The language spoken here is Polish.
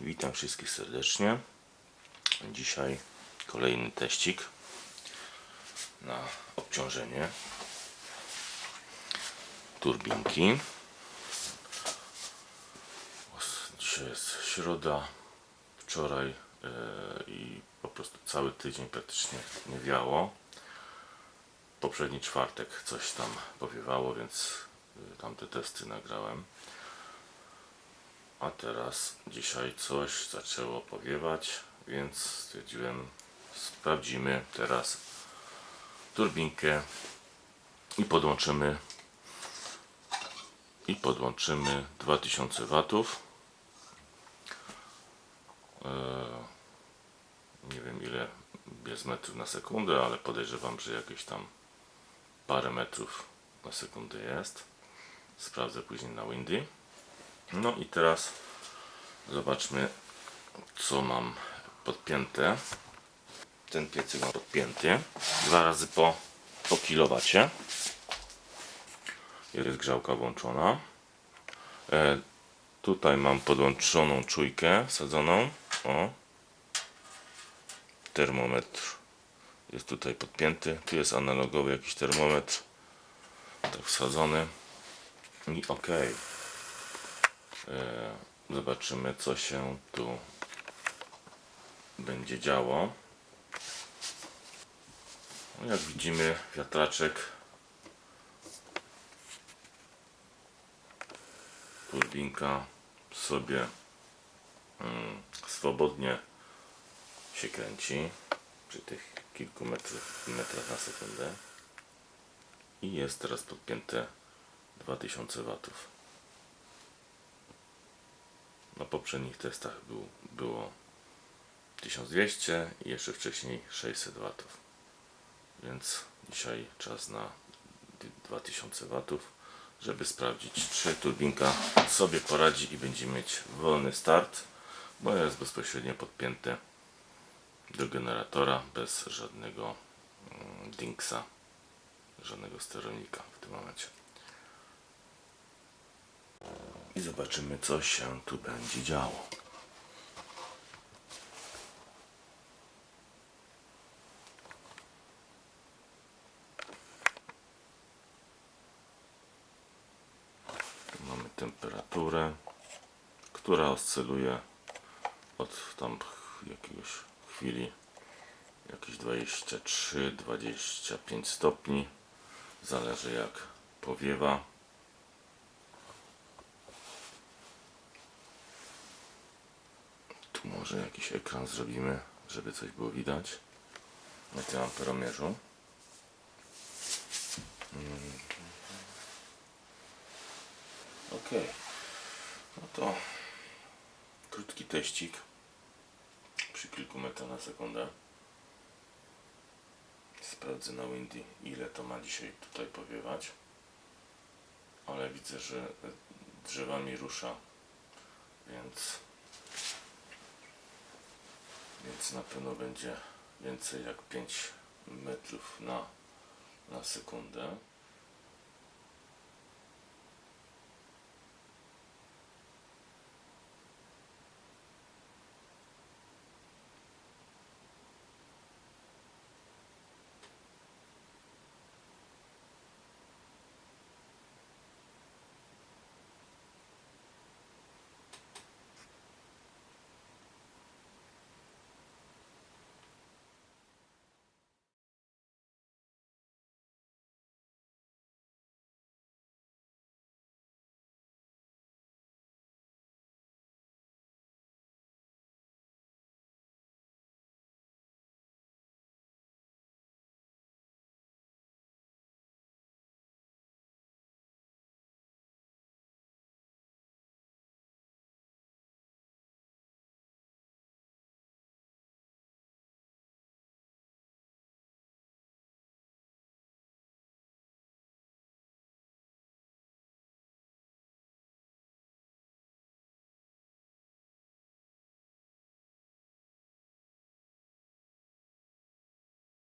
Witam wszystkich serdecznie. Dzisiaj kolejny teścik na obciążenie turbinki. Dzisiaj jest środa, wczoraj e, i po prostu cały tydzień praktycznie nie wiało. Poprzedni czwartek coś tam powiewało, więc e, tamte testy nagrałem. A teraz dzisiaj coś zaczęło powiewać, więc stwierdziłem, sprawdzimy teraz turbinkę i podłączymy i podłączymy 2000 watów. Eee, nie wiem ile jest metrów na sekundę, ale podejrzewam, że jakieś tam parę metrów na sekundę jest. Sprawdzę później na Windy. No i teraz zobaczmy, co mam podpięte. Ten piecyk mam podpięty. Dwa razy po, po kilowacie. Jest grzałka włączona. E, tutaj mam podłączoną czujkę wsadzoną. O. Termometr jest tutaj podpięty. Tu jest analogowy jakiś termometr. Tak wsadzony. I ok. E, Zobaczymy, co się tu będzie działo. No, Jak widzimy, wiatraczek turbinka sobie mm, swobodnie się kręci przy tych kilku metrów, metrach na sekundę i jest teraz podpięte 2000 watów. Na poprzednich testach był, było 1200 i jeszcze wcześniej 600 watów. Więc dzisiaj czas na 2000 watów, żeby sprawdzić, czy turbinka sobie poradzi i będzie mieć wolny start, bo jest bezpośrednio podpięte do generatora bez żadnego mm, dingsa, żadnego sterownika w tym momencie. I zobaczymy, co się tu będzie działo. Tu mamy temperaturę, która oscyluje od tam jakiegoś chwili jakieś 23-25 stopni. Zależy jak powiewa. Tu może jakiś ekran zrobimy, żeby coś było widać na tym amperomierzu. Mm. Ok. No to krótki teścik przy kilku metrach na sekundę. Sprawdzę na Windy ile to ma dzisiaj tutaj powiewać. Ale widzę, że drzewami rusza, więc na pewno będzie więcej jak 5 metrów na, na sekundę.